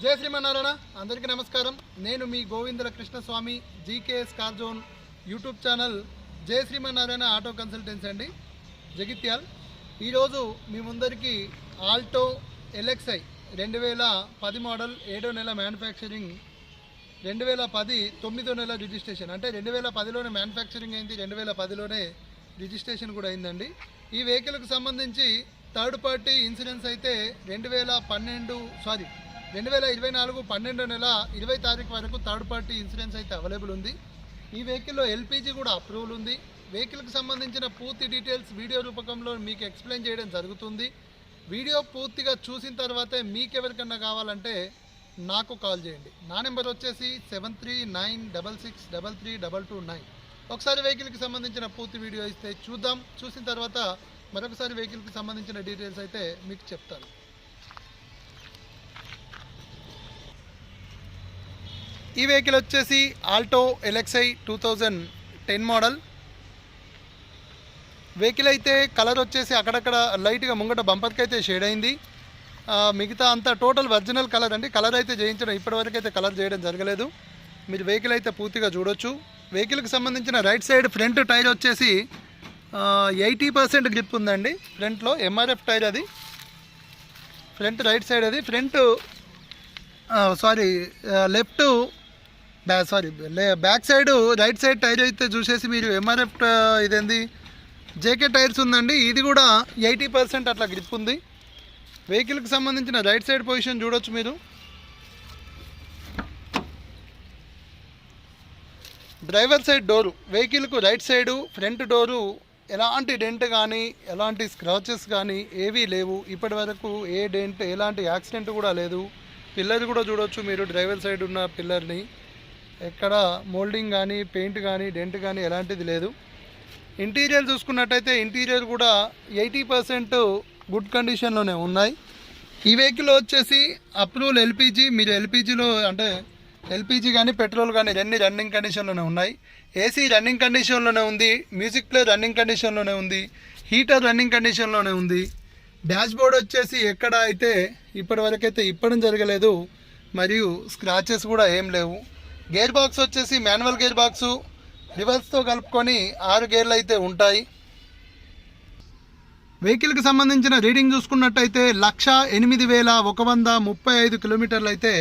జయ శ్రీమన్నారాయణ. అందరికీ నమస్కారం. నేను మీ Govindala Krishnaswamy GKS carzone YouTube channel జయ శ్రీమన్నారాయణ ఆటో కన్సల్టెన్సీ అండి. జగిత్యాల్. ఈరోజు మీ ముందరికి ఆల్టో ఎల్ఎక్స్ఐ రెండు వేల పది మోడల్ ఏడో నెల మ్యానుఫ్యాక్చరింగ్ రెండు వేల పది తొమ్మిదో నెల రిజిస్ట్రేషన్. అంటే రెండు వేల పదిలోనే మ్యానుఫ్యాక్చరింగ్ అయింది రెండు వేల పదిలోనే రిజిస్ట్రేషన్ కూడా అయిందండి. ఈ వెహికల్కి సంబంధించి థర్డ్ పార్టీ ఇన్సూరెన్స్ అయితే రెండు వేల పన్నెండు సారీ రెండు వేల ఇరవై నాలుగు పన్నెండో నెల ఇరవై తారీఖు వరకు థర్డ్ పార్టీ ఇన్సూరెన్స్ అయితే అవైలబుల్ ఉంది. ఈ వెహికల్లో ఎల్పిజి కూడా అప్రూవల్ ఉంది. వెహికల్కి సంబంధించిన పూర్తి డీటెయిల్స్ వీడియో రూపకంలో మీకు ఎక్స్ప్లెయిన్ చేయడం జరుగుతుంది. వీడియో పూర్తిగా చూసిన తర్వాతే మీకు ఎవరికన్నా కావాలంటే నాకు కాల్ చేయండి. నా నెంబర్ వచ్చేసి seven three nine double six double three double two nine. ఒకసారి వెహికల్కి సంబంధించిన పూర్తి వీడియో ఇస్తే చూద్దాం. చూసిన తర్వాత మరొకసారి వెహికల్కి సంబంధించిన డీటెయిల్స్ అయితే మీకు చెప్తాను. ఈ వెహికల్ వచ్చేసి Alto LXi two thousand ten model. Vehicle అయితే కలర్ వచ్చేసి అక్కడక్కడ లైట్గా ముంగట బంపర్కి అయితే షేడ్ అయింది. మిగతా అంతా టోటల్ ఒరిజినల్ కలర్ అండి. కలర్ అయితే చేయించడం ఇప్పటివరకు అయితే కలర్ చేయడం జరగలేదు. మీరు వెహికల్ అయితే పూర్తిగా చూడొచ్చు. వెహికల్కి సంబంధించిన రైట్ సైడ్ ఫ్రంట్ టైర్ వచ్చేసి ఎయిటీ పర్సెంట్ గ్రిప్ ఉందండి. ఫ్రంట్లో ఎంఆర్ఎఫ్ టైర్ అది. ఫ్రంట్ రైట్ సైడ్ అది. Front sorry left sorry back side right side tyre అయితే చూసేసి మీరు ఎంఆర్ఎఫ్ ఇదేంది? జేకే టైర్స్ ఉందండి. ఇది కూడా ఎయిటీ పర్సెంట్ అట్లా గ్రిప్ ఉంది. వెహికల్కి సంబంధించిన రైట్ సైడ్ పొజిషన్ చూడొచ్చు మీరు. డ్రైవర్ సైడ్ డోరు వెహికల్కు రైట్ సైడు ఫ్రంట్ డోరు ఎలాంటి డెంట్ కానీ ఎలాంటి స్క్రాచెస్ కానీ ఏవీ లేవు. ఇప్పటి వరకు ఏ డెంట్ ఎలాంటి యాక్సిడెంట్ కూడా లేదు. పిల్లర్ కూడా చూడొచ్చు మీరు డ్రైవర్ సైడ్ ఉన్న పిల్లర్ని ఎక్కడ మోల్డింగ్ కానీ పెయింట్ కానీ డెంట్ కానీ ఎలాంటిది లేదు. ఇంటీరియర్ చూసుకున్నట్టయితే ఇంటీరియర్ కూడా ఎయిటీ పర్సెంట్ గుడ్ కండిషన్లోనే ఉన్నాయి. ఈ వెహికల్ వచ్చేసి అప్రూవల్ ఎల్పిజి మీరు ఎల్పిజిలో అంటే ఎల్పిజి కానీ పెట్రోల్ కానీ ఇవన్నీ రన్నింగ్ కండిషన్లోనే ఉన్నాయి. ఏసీ రన్నింగ్ కండిషన్లోనే ఉంది మ్యూజిక్ ప్లే రన్నింగ్ కండిషన్లోనే ఉంది హీటర్ రన్నింగ్ కండిషన్లోనే ఉంది. డ్యాష్ బోర్డ్ వచ్చేసి ఎక్కడ అయితే ఇప్పటివరకైతే ఇప్పడం జరగలేదు మరియు స్క్రాచెస్ కూడా ఏం లేవు. గేర్ బాక్స్ వచ్చేసి మాన్యువల్ గేర్ బాక్సు. రివర్స్తో కలుపుకొని ఆరు గేర్లు అయితే ఉంటాయి. వెహికల్కి సంబంధించిన రీడింగ్ చూసుకున్నట్టయితే లక్ష ఎనిమిది వేల ఒక వంద ముప్పై ఐదు కిలోమీటర్లు అయితే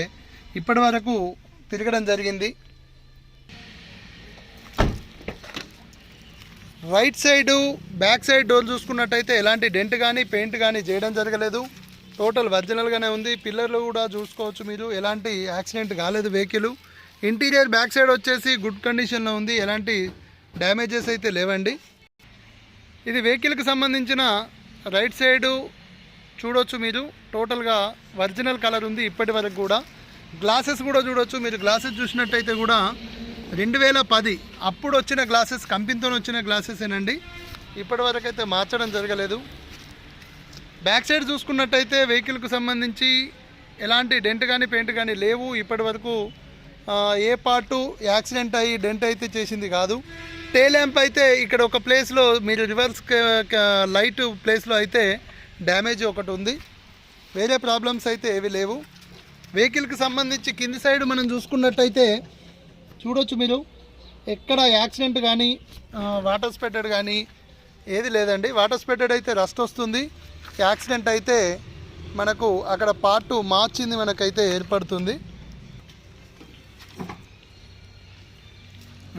ఇప్పటి వరకు తిరగడం జరిగింది. Right side back side door చూసుకున్నట్టయితే ఎలాంటి డెంట్ కానీ పెయింట్ కానీ చేయడం జరగలేదు. టోటల్ ఒరిజినల్గానే ఉంది. పిల్లర్లు కూడా చూసుకోవచ్చు మీరు. ఎలాంటి యాక్సిడెంట్ కాలేదు వెహికల్ ఇంటీరియర్ బ్యాక్ సైడ్ వచ్చేసి గుడ్ కండిషన్లో ఉంది. ఎలాంటి డ్యామేజెస్ అయితే లేవండి. ఇది వెహికల్కి సంబంధించిన రైట్ సైడు చూడొచ్చు మీరు. టోటల్గా ఒరిజినల్ కలర్ ఉంది ఇప్పటి వరకు కూడా. గ్లాసెస్ కూడా చూడొచ్చు. మీరు గ్లాసెస్ చూసినట్టయితే కూడా రెండు వేల పది అప్పుడు వచ్చిన గ్లాసెస్ కంపెనీతో వచ్చిన గ్లాసెస్ ఏనండి ఇప్పటి వరకు అయితే మార్చడం జరగలేదు. బ్యాక్ సైడ్ చూసుకున్నట్టయితే వెహికల్కి సంబంధించి ఎలాంటి డెంట్ కానీ పెయింట్ కానీ లేవు. ఇప్పటి వరకు ఏ పార్టు యాక్సిడెంట్ అయ్యి డెంట్ అయితే చేసింది కాదు. టే ల్యాంప్ అయితే ఇక్కడ ఒక ప్లేస్లో మీరు రివర్స్ లైట్ ప్లేస్లో అయితే డ్యామేజ్ ఒకటి ఉంది. వేరే ప్రాబ్లమ్స్ అయితే ఏవి లేవు. వెహికల్కి సంబంధించి కింది సైడ్ మనం చూసుకున్నట్టయితే చూడొచ్చు మీరు ఎక్కడ యాక్సిడెంట్ కానీ వాటర్ స్పెట్టెడ్ కానీ ఏది లేదండి. వాటర్ స్పెట్టెడ్ అయితే రస్ట్ వస్తుంది. యాక్సిడెంట్ అయితే మనకు అక్కడ పార్ట్ మార్చింది మనకైతే ఏర్పడుతుంది.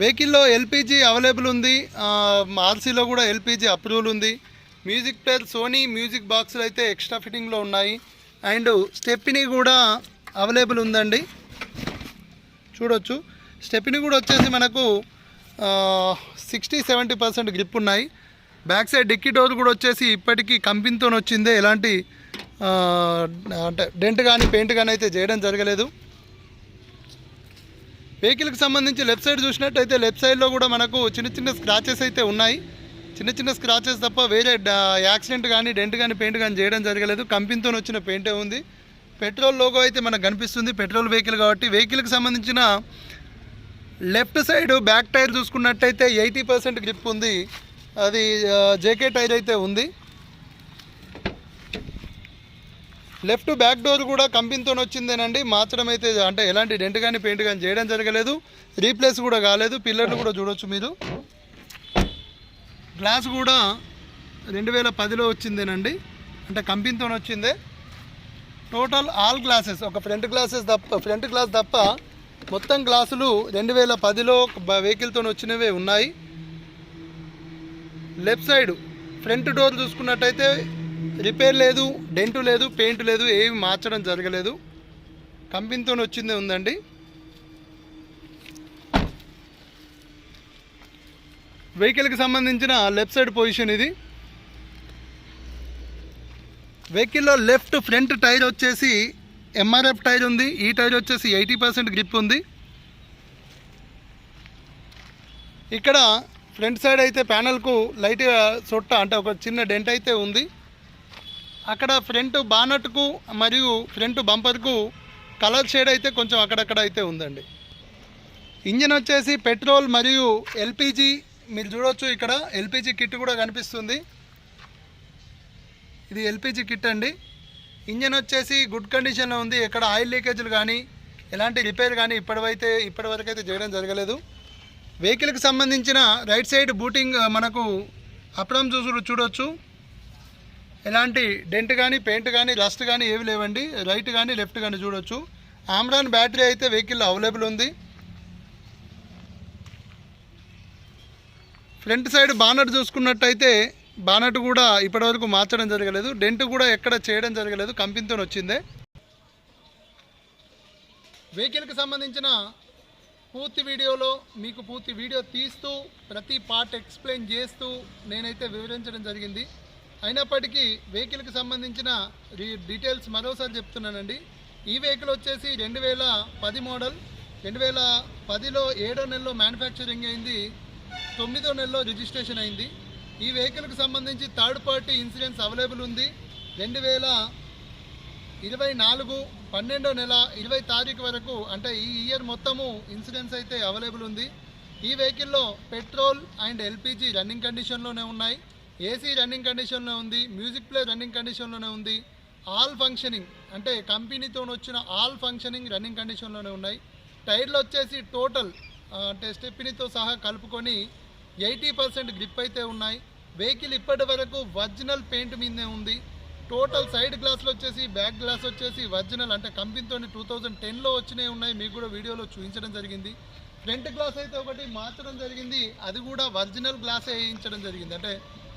వెహికల్లో ఎల్పిజి అవైలబుల్ ఉంది. ఆర్సీలో కూడా ఎల్పిజి అప్రూవల్ ఉంది. మ్యూజిక్ ప్లేయర్ సోనీ మ్యూజిక్ బాక్సులు అయితే ఎక్స్ట్రా ఫిట్టింగ్లో ఉన్నాయి. అండ్ స్టెప్ని కూడా అవైలబుల్ ఉందండి. చూడొచ్చు. స్టెప్ని కూడా వచ్చేసి మనకు సిక్స్టీ సెవెంటీ పర్సెంట్ గ్రిప్ ఉన్నాయి. బ్యాక్ సైడ్ డిక్కీ డోర్ కూడా వచ్చేసి ఇప్పటికీ కంపెనీతో వచ్చిందే ఎలాంటి అంటే డెంట్ కానీ పెయింట్ కానీ అయితే చేయడం జరగలేదు. వెహికల్కి సంబంధించి లెఫ్ట్ సైడ్ చూసినట్టయితే లెఫ్ట్ సైడ్లో కూడా మనకు చిన్న చిన్న స్క్రాచెస్ అయితే ఉన్నాయి. చిన్న చిన్న స్క్రాచెస్ తప్ప వేరే యాక్సిడెంట్ కానీ డెంట్ కానీ పెయింట్ కానీ చేయడం జరగలేదు. కంపెనీతో వచ్చిన పెయింటే ఉంది. పెట్రోల్ లోగో అయితే మనకు కనిపిస్తుంది. పెట్రోల్ వెహికల్ కాబట్టి వెహికల్కి సంబంధించిన లెఫ్ట్ సైడ్ బ్యాక్ టైర్ చూసుకున్నట్టయితే ఎయిటీ పర్సెంట్ గ్రిప్ ఉంది. అది జేకే టైర్ అయితే ఉంది. లెఫ్ట్ బ్యాక్ డోర్ కూడా కంపెనీతో వచ్చిందేనండి. మార్చడం అయితే అంటే ఎలాంటి డెంట్ కానీ పెయింట్ కానీ చేయడం జరగలేదు. రీప్లేస్ కూడా కాలేదు. పిల్లర్లు కూడా చూడొచ్చు మీరు. గ్లాస్ కూడా రెండు వేల పదిలో వచ్చిందేనండి. అంటే కంపెనీతో వచ్చిందే. టోటల్ ఆల్ గ్లాసెస్ ఒక ఫ్రంట్ గ్లాసెస్ తప్ప ఫ్రంట్ గ్లాస్ తప్ప మొత్తం గ్లాసులు రెండు వేల పదిలో వెహికల్తో వచ్చినవే ఉన్నాయి. లెఫ్ట్ సైడ్ ఫ్రంట్ డోర్ చూసుకున్నట్టయితే రిపేర్ లేదు డెంటు లేదు పెయింట్ లేదు ఏమి మార్చడం జరగలేదు. కంపెనీతో వచ్చిందే ఉందండి. వెహికల్కి సంబంధించిన లెఫ్ట్ సైడ్ పొజిషన్ ఇది. వెహికల్లో లెఫ్ట్ ఫ్రంట్ టైర్ వచ్చేసి ఎంఆర్ఎఫ్ టైర్ ఉంది. ఈ టైర్ వచ్చేసి ఎయిటీ పర్సెంట్ గ్రిప్ ఉంది. ఇక్కడ ఫ్రంట్ సైడ్ అయితే ప్యానల్కు లైట్గా సొట్ట అంటే ఒక చిన్న డెంట్ అయితే ఉంది. అక్కడ ఫ్రంట్ బానట్కు మరియు ఫ్రంట్ బంపర్కు కలర్ షేడ్ అయితే కొంచెం అక్కడక్కడ అయితే ఉందండి. ఇంజన్ వచ్చేసి పెట్రోల్ మరియు ఎల్పిజి మీరు చూడవచ్చు ఇక్కడ ఎల్పిజి కిట్ కూడా కనిపిస్తుంది. ఇది ఎల్పిజి కిట్ అండి. ఇంజన్ వచ్చేసి గుడ్ కండిషన్లో ఉంది. ఎక్కడ ఆయిల్ లీకేజ్లు కానీ ఎలాంటి రిపేర్ కానీ ఇప్పటివైతే ఇప్పటివరకు అయితే చేయడం జరగలేదు. వెహికల్కి సంబంధించిన రైట్ సైడ్ బూటింగ్ మనకు అప్రం చూసు చూడొచ్చు. ఎలాంటి డెంట్ కానీ పెయింట్ కానీ రస్ట్ కానీ ఏవి లేవండి. రైట్ కానీ లెఫ్ట్ కానీ చూడొచ్చు. ఆమ్రాన్ బ్యాటరీ అయితే వెహికల్లో అవైలబుల్ ఉంది. ఫ్రంట్ సైడ్ బానట్ చూసుకున్నట్టయితే బానట్ కూడా ఇప్పటివరకు మార్చడం జరగలేదు. డెంట్ కూడా ఎక్కడ చేయడం జరగలేదు. కంపెనీతో వచ్చిందే. వెహికల్కి సంబంధించిన పూర్తి వీడియోలో మీకు పూర్తి వీడియో తీస్తూ ప్రతి పార్ట్ ఎక్స్ప్లెయిన్ చేస్తూ నేనైతే వివరించడం జరిగింది. అయినప్పటికీ వెహికల్కి సంబంధించిన రీ డీటెయిల్స్ మరోసారి చెప్తున్నానండి. ఈ వెహికల్ వచ్చేసి రెండు వేల పది మోడల్ రెండు వేల పదిలో ఏడో నెలలో మ్యానుఫ్యాక్చరింగ్ అయింది తొమ్మిదో నెలలో రిజిస్ట్రేషన్ అయింది. ఈ వెహికల్కి సంబంధించి థర్డ్ పార్టీ ఇన్సూరెన్స్ అవైలబుల్ ఉంది. రెండు వేల ఇరవై నాలుగు పన్నెండో నెల ఇరవై తారీఖు వరకు అంటే ఈ ఇయర్ మొత్తము ఇన్సూరెన్స్ అయితే అవైలబుల్ ఉంది. ఈ వెహికల్లో పెట్రోల్ అండ్ ఎల్పిజి రన్నింగ్ కండిషన్లోనే ఉన్నాయి. ఏసీ రన్నింగ్ కండిషన్లో ఉంది మ్యూజిక్ ప్లే రన్నింగ్ కండిషన్లోనే ఉంది ఆల్ ఫంక్షనింగ్ అంటే కంపెనీతో వచ్చిన ఆల్ ఫంక్షనింగ్ రన్నింగ్ కండిషన్లోనే ఉన్నాయి. టైర్లు వచ్చేసి టోటల్ అంటే స్టెప్నీతో సహా కలుపుకొని ఎయిటీ పర్సెంట్ గ్రిప్ అయితే ఉన్నాయి. వెహికల్ ఇప్పటి వరకు ఒరిజినల్ పెయింట్ మీదే ఉంది. టోటల్ సైడ్ గ్లాసులు వచ్చేసి బ్యాక్ గ్లాస్ వచ్చేసి ఒరిజినల్ అంటే కంపెనీతో టూ థౌజండ్ టెన్లో వచ్చినవి ఉన్నాయి. మీకు కూడా వీడియోలో చూపించడం జరిగింది. ఫ్రంట్ గ్లాస్ అయితే ఒకటి మార్చడం జరిగింది. అది కూడా ఒరిజినల్ గ్లాసే వేయించడం జరిగింది. అంటే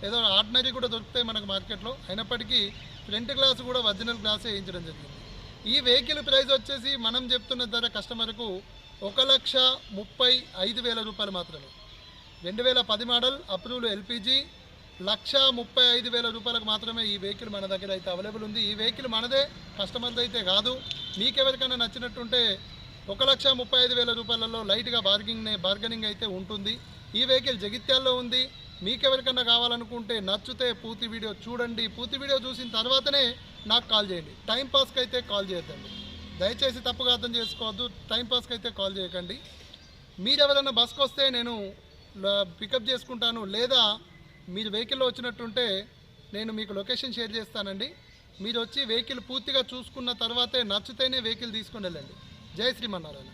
ఏదో ఆర్డినరీ కూడా దొరుకుతాయి మనకు మార్కెట్లో. అయినప్పటికీ ఫ్రంట్ గ్లాస్ కూడా ఒరిజినల్ గ్లాసే వేయించడం జరిగింది. ఈ వెహికల్ ప్రైస్ వచ్చేసి మనం చెప్తున్న ధర కస్టమర్కు ఒక లక్ష ముప్పై ఐదు వేల రూపాయలు మాత్రమే. రెండు వేల పది మోడల్ అప్రూవ్డ్ ఎల్పిజి లక్ష ముప్పై ఐదు వేల రూపాయలకు మాత్రమే ఈ వెహికల్ మన దగ్గర అయితే అవైలబుల్ ఉంది. ఈ వెహికల్ మనదే కస్టమర్ది అయితే కాదు. మీకెవరికైనా నచ్చినట్టుంటే ఒక లక్ష ముప్పై ఐదు వేల రూపాయలలో లైట్గా బార్గింగ్ బార్గెనింగ్ అయితే ఉంటుంది. ఈ వెహికల్ జగిత్యాల్లో ఉంది. మీకెవరికన్నా కావాలనుకుంటే నచ్చితే పూర్తి వీడియో చూడండి. పూర్తి వీడియో చూసిన తర్వాతనే నాకు కాల్ చేయండి. టైంపాస్కి అయితే కాల్ చేయొద్దండి. దయచేసి తప్పుగా అర్థం చేసుకోవద్దు. టైంపాస్కి అయితే కాల్ చేయకండి. మీరు ఎవరైనా బస్కి వస్తే నేను పికప్ చేసుకుంటాను. లేదా మీరు వెహికల్లో వచ్చినట్టుంటే నేను మీకు లొకేషన్ షేర్ చేస్తానండి. మీరు వచ్చి వెహికల్ పూర్తిగా చూసుకున్న తర్వాతే నచ్చితేనే వెహికల్ తీసుకుని వెళ్ళండి. జై శ్రీమన్నారాయణ.